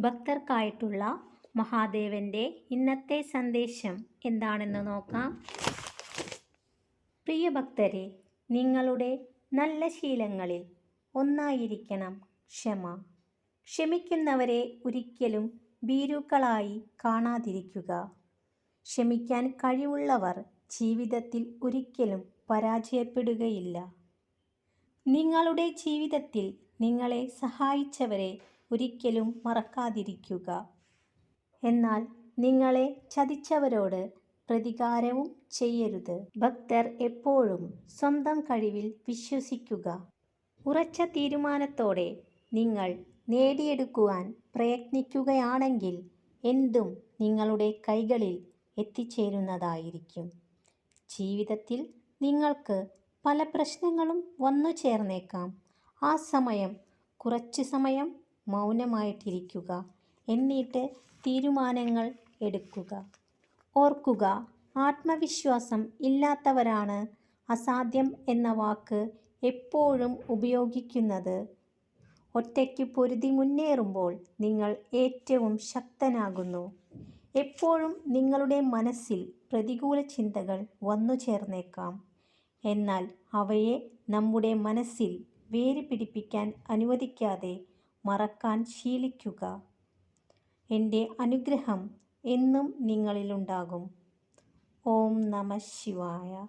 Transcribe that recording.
ഭക്തർക്കായിട്ടുള്ള മഹാദേവന്റെ ഇന്നത്തെ സന്ദേശം എന്താണെന്ന് നോക്കാം. പ്രിയ ഭക്തരെ നിങ്ങളുടെ നല്ല ശീലങ്ങളിൽ ഒന്നായിരിക്കണം ക്ഷമ. ക്ഷമിക്കുന്നവരെ ഒരിക്കലും ഭീരുക്കളായി കാണാതിരിക്കുക. ക്ഷമിക്കാൻ കഴിവുള്ളവർ ജീവിതത്തിൽ ഒരിക്കലും പരാജയപ്പെടുകയില്ല. നിങ്ങളുടെ ജീവിതത്തിൽ നിങ്ങളെ സഹായിച്ചവരെ ഒരിക്കലും മറക്കാതിരിക്കുക. എന്നാൽ നിങ്ങളെ ചതിച്ചവരോട് പ്രതികാരവും ചെയ്യരുത്. ഭക്തർ എപ്പോഴും സ്വന്തം കഴിവിൽ വിശ്വസിക്കുക. ഉറച്ച തീരുമാനത്തോടെ നിങ്ങൾ നേടിയെടുക്കുവാൻ പ്രയത്നിക്കുകയാണെങ്കിൽ എന്തും നിങ്ങളുടെ കൈകളിൽ എത്തിച്ചേരുന്നതായിരിക്കും. ജീവിതത്തിൽ നിങ്ങൾക്ക് പല പ്രശ്നങ്ങളും വന്നു ചേർന്നേക്കാം ആ സമയം കുറച്ച് സമയം മൗനമായിട്ടിരിക്കുക. എന്നിട്ട് തീരുമാനങ്ങൾ എടുക്കുക. ഓർക്കുക ആത്മവിശ്വാസം ഇല്ലാത്തവരാണ് അസാധ്യം എന്ന വാക്ക് എപ്പോഴും ഉപയോഗിക്കുന്നത്. ഒറ്റയ്ക്ക് പൊരുതി മുന്നേറുമ്പോൾ നിങ്ങൾ ഏറ്റവും ശക്തനാകുന്നു. എപ്പോഴും നിങ്ങളുടെ മനസ്സിൽ പ്രതികൂല ചിന്തകൾ വന്നു ചേർന്നേക്കാം. എന്നാൽ അവയെ നമ്മുടെ മനസ്സിൽ വേര് പിടിപ്പിക്കാൻ അനുവദിക്കാതെ മറക്കാൻ ശീലിക്കുക. എന്റെ അനുഗ്രഹം എന്നും നിങ്ങളിലുണ്ടാകും. ഓം നമ ശിവായ.